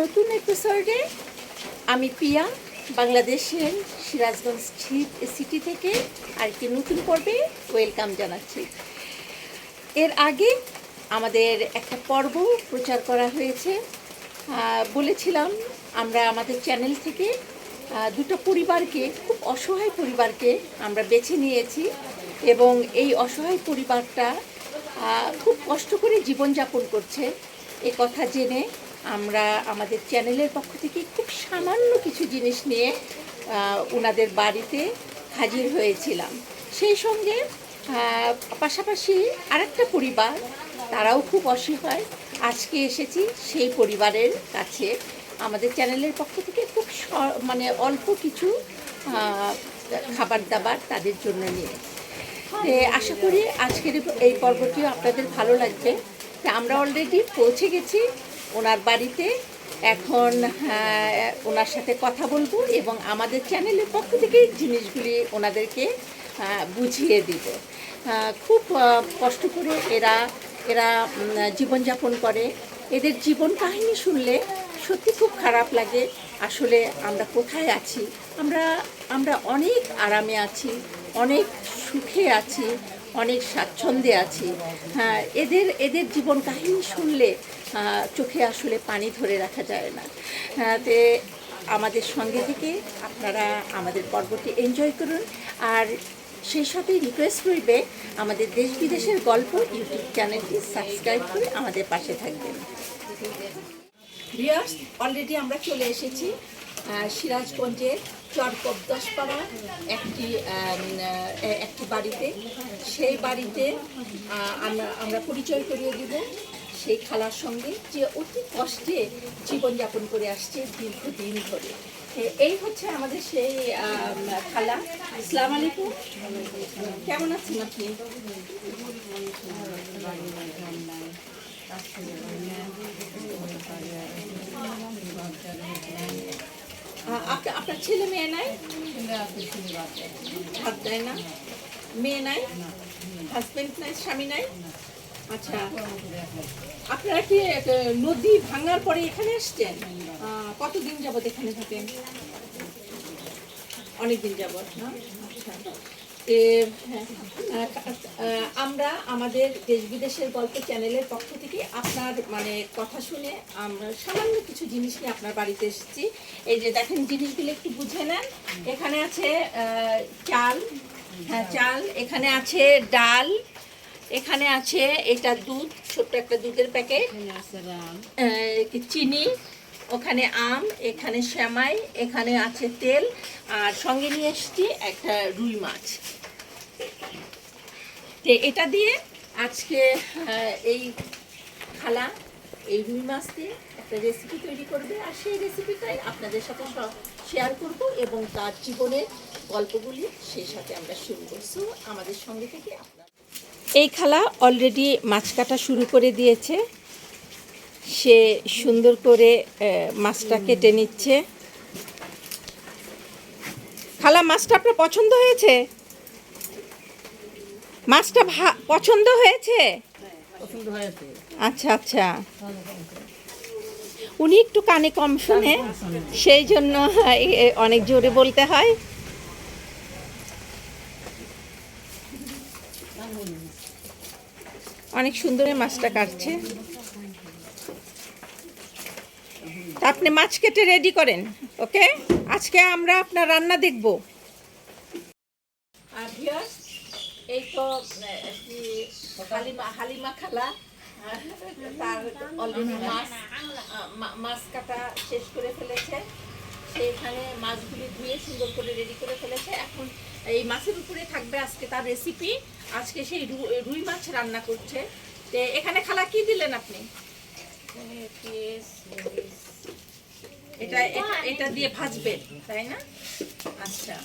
নতুন এপিসোডে আমি পিয়া বাংলাদেশের সিরাজগঞ্জ সিটি থেকে আরেকটি নতুন পর্বে ওয়েলকাম জানাচ্ছি। এর আগে আমাদের একটা পর্ব প্রচার করা হয়েছে। বলেছিলাম আমরা আমাদের চ্যানেল থেকে দুটো পরিবারকে, খুব অসহায় পরিবারকে আমরা বেছে নিয়েছি এবং এই অসহায় পরিবারটা খুব কষ্ট করে জীবনযাপন করছে। এ কথা জেনে আমরা আমাদের চ্যানেলের পক্ষ থেকে খুব সামান্য কিছু জিনিস নিয়ে ওনাদের বাড়িতে হাজির হয়েছিলাম। সেই সঙ্গে পাশাপাশি আরেকটা পরিবার, তারাও খুব অসহায়। আজকে এসেছি সেই পরিবারের কাছে। আমাদের চ্যানেলের পক্ষ থেকে খুব মানে অল্প কিছু খাবার দাবার তাদের জন্য নিয়ে। আশা করি আজকের এই পর্বটিও আপনাদের ভালো লাগবে। আমরা অলরেডি পৌঁছে গেছি। ওনার বাড়িতে। এখন ওনার সাথে কথা বলব এবং আমাদের চ্যানেলের পক্ষ থেকে জিনিসগুলি ওনাদেরকে বুঝিয়ে দিব। খুব কষ্ট করে এরা এরা জীবনযাপন করে। এদের জীবন কাহিনী শুনলে সত্যি খুব খারাপ লাগে। আসলে আমরা কোথায় আছি? আমরা আমরা অনেক আরামে আছি, অনেক সুখে আছি, অনেক স্বাচ্ছন্দ্যে আছি। হ্যাঁ এদের এদের জীবন কাহিনী শুনলে চোখে আসলে পানি ধরে রাখা যায় না। তে আমাদের সঙ্গে থেকে আপনারা আমাদের পর্বটি এনজয় করুন। আর সেই সাথে রিকোয়েস্ট করবে আমাদের দেশ বিদেশের গল্প ইউটিউব চ্যানেলটি সাবস্ক্রাইব করে আমাদের পাশে থাকবেন। ভিউয়ার্স অলরেডি আমরা চলে এসেছি সিরাজগঞ্জের চরকবদশপাড়া একটি একটি বাড়িতে। সেই বাড়িতে আমরা আমরা পরিচয় করিয়ে দিব। সেই খালার সঙ্গে যে অতি কষ্টে জীবনযাপন করে আসছে দীর্ঘদিন ধরে। এই হচ্ছে আমাদের সেই খালা। আসসালামু আলাইকুম। কেমন আছেন আপনি? আপনার ছেলে মেয়ে নাই? হাত দেয় না? মেয়ে নাই? হাজবেন্ড নাই? স্বামী নাই? আচ্ছা। আপনারা কি নদী ভাঙার পরে এখানে আসছেন আহ, কতদিন যাবত এখানে থাকেন? অনেকদিন যাবত না? আচ্ছা। আমরা আমাদের দেশ বিদেশের গল্প চ্যানেলের পক্ষ থেকে আপনার মানে কথা শুনে আমরা সামান্য কিছু জিনিস নিয়ে আপনার বাড়িতে এসেছি। এই যে দেখেন জিনিসগুলো একটু বুঝে নেন। এখানে আছে চাল। হ্যাঁ চাল। এখানে আছে ডাল। এখানে আছে এটা দুধ ছোট্ট একটা দুধের প্যাকেট। চিনি ওখানে আম এখানে শ্যামাই এখানে আছে তেল আর সঙ্গে নিয়ে এসেছি একটা রুই মাছ। তো এটা দিয়ে আজকে এই খালা এই রুই মাছ দিয়ে একটা রেসিপি তৈরি করবে। আর সেই রেসিপিটাই আপনাদের সাথে শেয়ার করব এবং তার জীবনের গল্পগুলি সেই সাথে আমরা শুরু করছি। আমাদের সঙ্গে থেকে আপনার এই খালা অলরেডি মাছ কাটা শুরু করে দিয়েছে। সে সুন্দর করে মাছটা কেটে নিচ্ছে। খালা মাছটা আপনার পছন্দ হয়েছে? মাছটা ভা- পছন্দ হয়েছে? আচ্ছা আচ্ছা। উনি একটু কানে কম শুনে সেই জন্য এ- অনেক জোরে বলতে হয়। অনেক সুন্দরে মাছটা কাটছে। আপনি মাছ কেটে রেডি করেন ওকে আজকে আমরা আপনার রান্না দেখব। এই হালিমা হালিমা খালা তার মাছ মাছ কাটা শেষ করে ফেলেছে। সে এখানে মাছগুলি ধুয়ে সুন্দর করে রেডি করে ফেলেছে। এখন এই মাছের উপরে থাকবে আজকে তার রেসিপি আজকে সেই রুই মাছ রান্না করছে। তো এখানে খালা কি দিলেন আপনি? এটা এটা- দিয়ে ভাজবেন তাই না? আচ্ছা।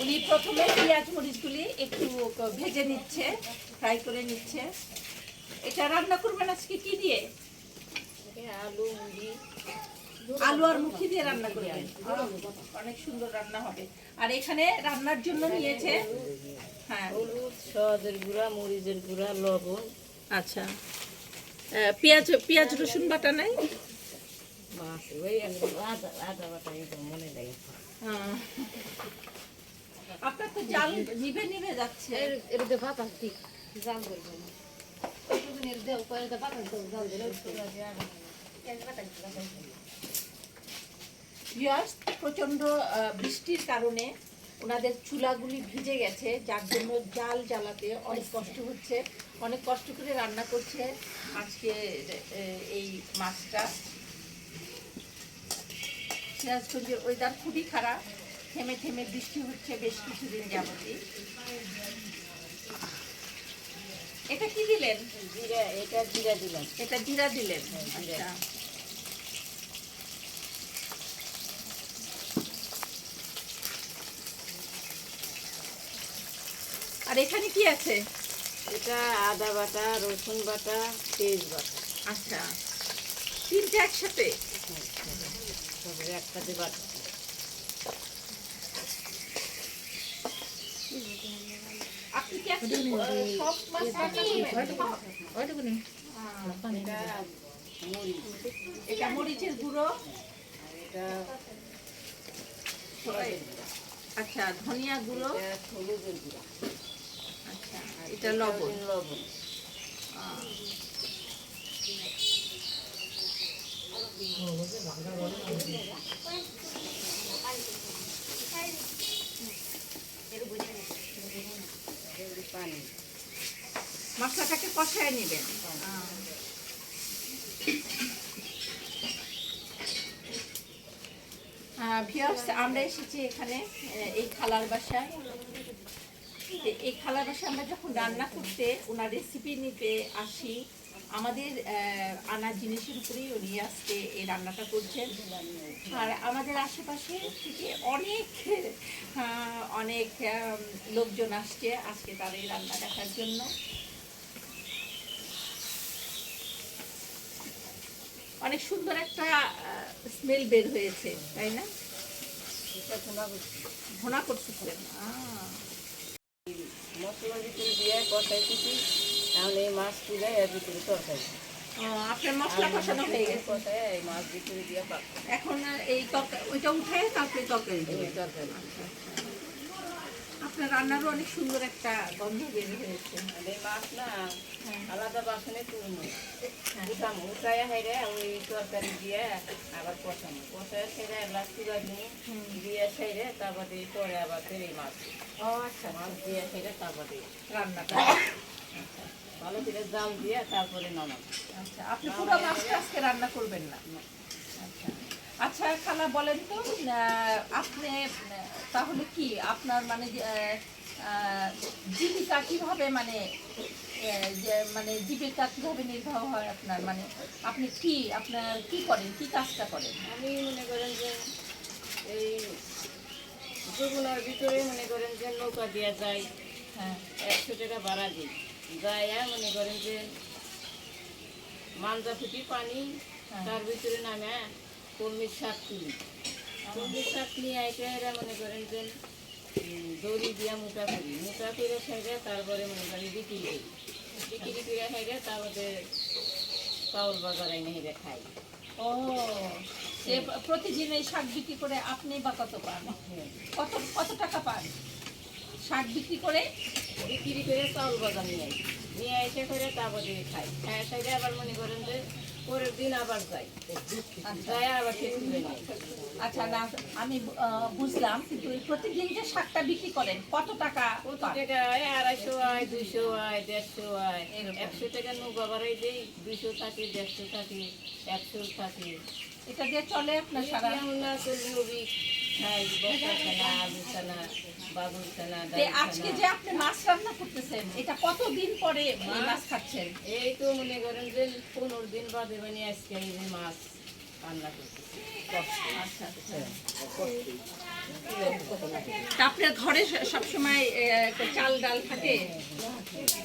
উনি প্রথমে পেঁয়াজ মরিচগুলি একটু ভেজে নিচ্ছে, ফ্রাই করে নিচ্ছে। এটা রান্না করবেন আজকে কি দিয়ে? আলু মুড়ি। আলু আর মুখি দিয়ে রান্না করবেন। অনেক সুন্দর রান্না হবে। আর এখানে রান্নার জন্য নিয়েছে হ্যাঁ। হলুদ সদের গুঁড়া মরিচের গুঁড়া লবণ। আচ্ছা। পেঁয়াজ পেঁয়াজ রসুন বাটা নাই? মনে আহ, আপনার তো জাল নিভে নিভে যাচ্ছে। এর বাতাস দিক জাল করবে ভিউয়ার্স প্রচণ্ড বৃষ্টির কারণে ওনাদের চুলাগুলি ভিজে গেছে, যার জন্য জাল জ্বালাতে অনেক কষ্ট হচ্ছে। অনেক কষ্ট করে রান্না করছে আজকে এই মাছটা। সিরাজগঞ্জের ওয়েদার খুবই খারাপ। থেমে থেমে বৃষ্টি হচ্ছে বেশ কিছুদিন যাবতই। এটা কি দিলেন? জিরা এটা জিরা দিলাম এটা জিরা দিলেন। আচ্ছা। আর এখানে কি আছে? এটা আদা বাটা রসুন বাটা তেজ বাটা। আচ্ছা। তিনটে একসাথে? তারপরে একসাথে বাটা আপনি কি আজকে আহ, সব মাছ রান্না করবেন? এটা মরিচের গুঁড়ো আচ্ছা ধনিয়া গুঁড়ো। হলুদের গুঁড়া আচ্ছা এটা লবণ। লবণ আহ, এগুলি পানি। মশলাটাকে কষায় নেবেন। ভিওস আমরা এসেছি এখানে এই খালার বাসায়। এই খালার বাসায় আমরা যখন রান্না করতে, ওনার রেসিপি নিতে আসি আমাদের আনা জিনিসের উপরেই উনি আজকে এই রান্নাটা করছেন। আর আমাদের আশেপাশে থেকে অনেক অনেক লোকজন আসছে আজকে তার এই রান্না দেখার জন্য। অনেক সুন্দর একটা স্মেল বের হয়েছে তাই না? এটা ভুনা আহ, মশলার ভিতরে দিয়ে কষাইতেছি তাহলে এই মাছ তুলে এর ভিতরে তরকারি। আপনার মশলা কষানো হয়ে গেছে। এই মাছ ভিতরে দিয়ে এখন এই তরকারি ওইটা উঠায় তারপরে তরকারি তরকারি। আপনার রান্নারও অনেক সুন্দর একটা গন্ধ বের হয়েছে। এই মাছ না হ্যাঁ। আলাদা বাসনে তুলবো হ্যাঁ। উঠায় হেরে ওই তরকারি দিয়ে আবার কষায় সেরে দিয়ে সেরে তারপরে পরে আবার ফের এই মাছ। ও আচ্ছা। মাছ দিয়ে সেরে তারপরে রান্নাটা। ভালো করে জাল দিয়ে তারপরে নামাবো। আচ্ছা আপনি পুরো মাছটা আজকে রান্না করবেন না? আচ্ছা। আচ্ছা খালা বলেন তো আপনি তাহলে কি আপনার মানে জীবিকা কীভাবে মানে মানে জীবিকা কীভাবে নির্বাহ হয় আপনার? মানে আপনি কি আপনার কি করেন? কি কাজটা করেন? আমি মনে করেন যে এই যমুনার ভিতরে মনে করেন যে নৌকা দেওয়া যায় হ্যাঁ। একশো টাকা ভাড়া দিই। যায় মনে করেন যে মাঞ্জা ফুটি পানি হ্যাঁ। তার ভিতরে নামে কলমির শাক তুলি কলমির শাক নিয়ে আইতে এরা মনে করেন যে দড়ি দিয়া মোটা করি। মোটা করে সাইডে তারপরে মনে করেন বিক্রি করি। বিক্রি করে সাইডে তারপরে চাউল বাজার এনে হেরে খাই। ও সে প্রতিদিন এই শাক বিক্রি করে আপনি বা কত পান? কত কত টাকা পান? শাক বিক্রি করে বিক্রি করে চাউল বাজার নিয়ে আসি নিয়ে এসে করে তারপরে খাই খায়। সাইডে আবার মনে করেন যে পরের দিন আবার যাই যাই আবার খেতে আচ্ছা না আমি বুঝলাম কিন্তু প্রতিদিন যে শাকটা বিক্রি করেন কত টাকা কত? টাকা আড়াইশো আয় দুইশো আয় দেড়শো আয় একশো টাকা নৌকা বাড়াই দেই দুইশো থাকে দেড়শো থাকে একশো থাকে। এটা দিয়ে চলে আপনার সারা? যেমন না করলে হবি খাই বস্তা খানা আলু খানা বাবুর খানা যে ডাল আজকে যে আপনি মাছ রান্না করতেছেন এটা কতদিন পরে মাছ খাচ্ছেন? এই তো মনে করেন যে পনেরো দিন বাদে মানে আজকে এই যে মাছ রান্না করতেছি। আচ্ছা আচ্ছা। আপনার ঘরে সবসময় চাল ডাল থাকে?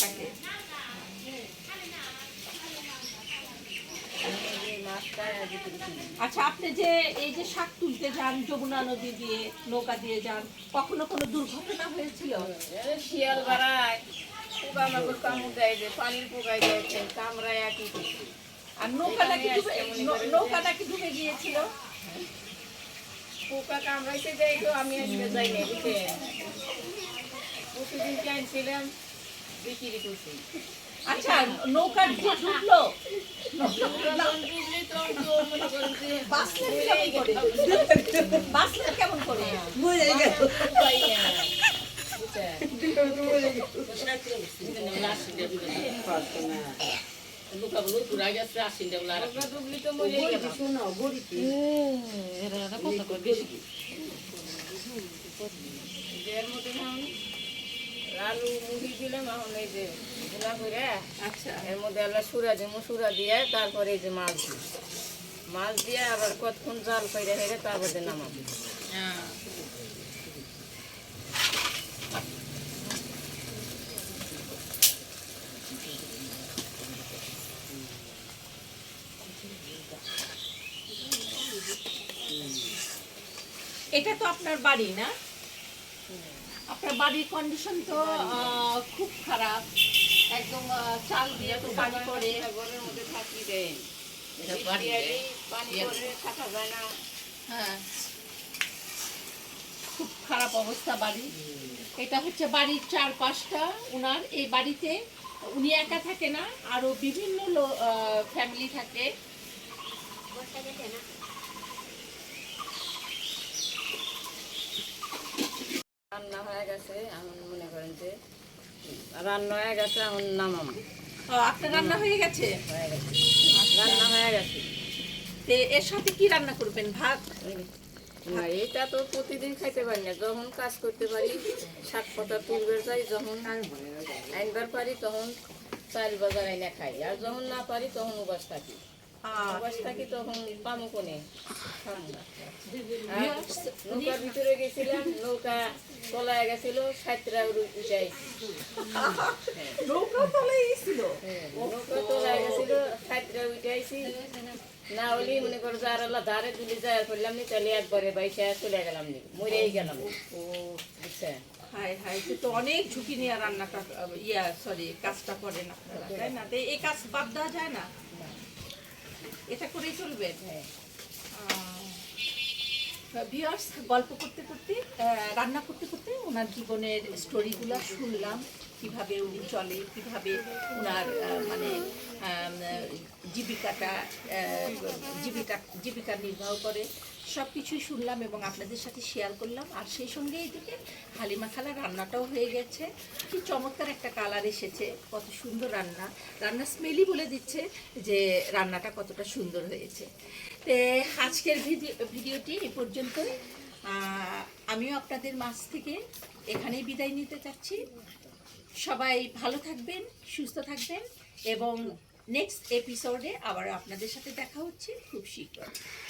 থাকে এই যে মাছ তাই আর ভিতরে শুনি আচ্ছা আপনি যে এই যে শাক তুলতে যান যমুনা নদী দিয়ে নৌকা দিয়ে যান কখনো কোনো দুর্ঘটনা হয়েছিল? শিয়াল বাড়ায় পোকা মাকড় কামড় দেয় যে পানির পোকায় দেয় কামড়ায় একই কিছু আর নৌকাটা কি ডুবে নৌ- নৌকা নাকি ডুবে গিয়েছিল? পোকা কামড়াইতে যাই তো আমি আসলে যাই না বুঝলেন পরশুদিন আনছিলাম? বিক্রি করছি। আচ্ছা নৌকা যে বাঁচলেন কেমন করে। এর মধ্যে এখন আলু মুড়ি দিলাম এখন এই যে গুলা করে আচ্ছা। এর মধ্যে আল্লাহ সুরা দিমু সুরা দিয়ে তারপরে এই যে মাছ দিই। মাছ দিয়ে আবার কতক্ষণ জাল করে হেরে তারপরে নামাবো। এটা তো আপনার বাড়ি না? আপনার বাড়ির কন্ডিশন তো খুব খারাপ। একদম চাল দিয়ে তো পানি পড়ে। ঘরের মধ্যে থাকি দেয়। পানি পরে থাকা যায় না। হ্যাঁ। খুব খারাপ অবস্থা বাড়ি। এটা হচ্ছে বাড়ির চার পাঁচটা উনার এই বাড়িতে উনি একা থাকে না আরও বিভিন্ন ফ্যামিলি থাকে। রান্না হয়ে গেছে এখন মনে করেন যে রান্না হয়ে গেছে এখন নামাম ও, আপনার রান্না হয়ে গেছে? হয়ে গেছে। রান্না হয়ে গেছে। তে এর সাথে কি রান্না করবেন? ভাত? না এটা তো প্রতিদিন খাইতে পারি না। যখন কাজ করতে পারি শাক পাতা তুলবে যাই যখন আইনবার পারি তখন চাল বাজার আইনা খাই। আর যখন না পারি তখন উপাস থাকি। তখন পামো কোনে না। নৌকার ভিতরে গেছিলাম নৌকা তলায় গেছিল সাতটা উঠাই নৌকা তলায় ছিল নৌকা তলায় গেছিল সাতটা উঠাইছি না হলে মনে করো যে আর আল্লাহ ধারে তুলে যায় করলাম নি তাহলে একবারে বাইসে চলে গেলাম নি মরেই গেলাম ও বুঝছেন হাই হাই তো অনেক ঝুঁকি নিয়ে রান্নাটা ইয়া সরি কাজটা করেন আপনারা তাই না? এই কাজ বাদ দেওয়া যায় না? এটা করেই চলবে ভিওর্স গল্প করতে করতে রান্না করতে করতে ওনার জীবনের স্টোরিগুলো শুনলাম, কীভাবে উনি চলে, কীভাবে ওনার মানে জীবিকাটা জীবিকা জীবিকা নির্বাহ করে। সব কিছুই শুনলাম এবং আপনাদের সাথে শেয়ার করলাম। আর সেই সঙ্গে এদিকে হালিমা খালা রান্নাটাও হয়ে গেছে। কি চমৎকার একটা কালার এসেছে কত সুন্দর রান্না। রান্না স্মেলই বলে দিচ্ছে যে রান্নাটা কতটা সুন্দর হয়েছে। তে আজকের ভিডিও ভিডিওটি এ পর্যন্তই। আহ, আমিও আপনাদের মাছ থেকে এখানেই বিদায় নিতে চাচ্ছি। সবাই ভালো থাকবেন সুস্থ থাকবেন এবং নেক্সট এপিসোডে আবার আপনাদের সাথে দেখা হচ্ছে খুব শীঘ্র।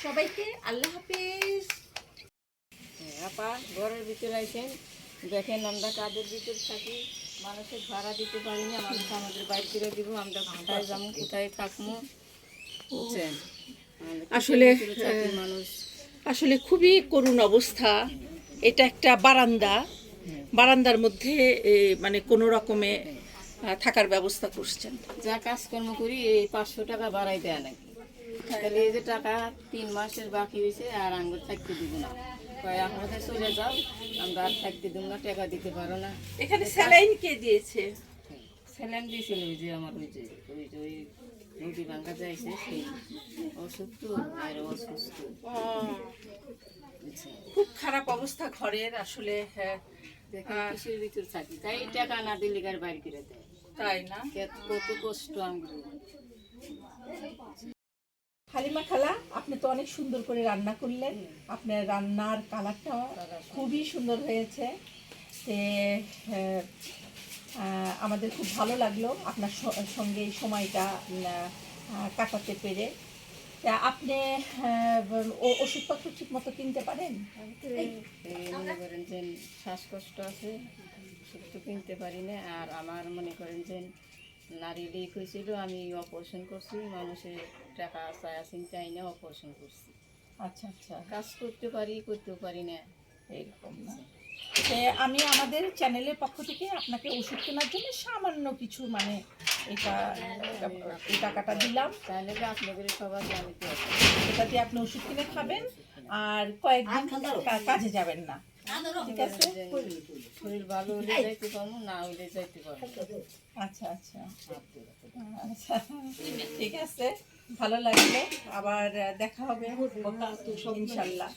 সবাইকে আল্লাহ হাফেজ। হ্যাঁ, আপা ঘরের ভিতরে আইসেন দেখেন আমরা কাদের ভিতরে থাকি। মানুষের ভাড়া দিতে পারি না মানুষ আমাদের বাইর করে দিব আমরা কোথায় যাব কোথায় থাকব? বুঝছেন? আসলে, মানুষ? আসলে খুবই করুণ অবস্থা। এটা একটা বারান্দা। বারান্দার মধ্যে এ, মানে কোনো রকমে থাকার ব্যবস্থা করছেন। যা কাজকর্ম করি এই পাঁচশো টাকা বাড়াই দেয় নাকি তাহলে এই যে টাকা তিন মাসের বাকি হয়েছে আর আঙ্গুর থাকতে দিব না। আমাদের চলে যাও আমরা আর থাকতে দিব না টাকা দিতে পারো না। এখানে স্যালাইন কে দিয়েছে? স্যালাইন দিয়েছিল ওই যে আমার ওই যে ওই যে ওই নদী ভাঙ্গা যাইছে সেই অসুখ তো আর অসুস্থ খুব খারাপ অবস্থা ঘরের আসলে হ্যাঁ। তাই টাকা না দিলে গাড়ি বাইর করে দেয়। তাই না? কত কষ্ট আমরা। হালিমা খালা আপনি তো অনেক সুন্দর করে রান্না করলেন। আপনার রান্নার কালারটা খুবই সুন্দর হয়েছে। তে আমাদের খুব ভালো লাগল আপনার স- সঙ্গে সময়টা কাটাতে পেরে। তা আপনি ওষুধপত্র ঠিক মতো কিনতে পারেন? এই মনে করেন যে শ্বাসকষ্ট আছে ওষুধ তো কিনতে পারি না। আর আমার মনে করেন যে নারী লিক হয়েছিল আমি অপারেশন করছি মানুষের টাকা চায়া চিন্তাই না অপারেশন করছি। আচ্ছা আচ্ছা। কাজ করতে পারি করতেও পারি না এরকম না। আমি আমাদের চ্যানেলের পক্ষ থেকে আপনাকে ওষুধ কেনার জন্য সামান্য কিছু মানে এটা এই টাকাটা দিলাম। তাহলে আপনাদের সবার এটা দিয়ে আপনি ওষুধ কিনে খাবেন আর কয়েকদিন কাজে যাবেন না। ঠিক আছে? শরীর ভালো হলে যাইতে পারব না হলে যাইতে পারব আচ্ছা আচ্ছা। আচ্ছা ঠিক আছে। ভালো লাগল। আবার দেখা হবে। ইনশাল্লাহ।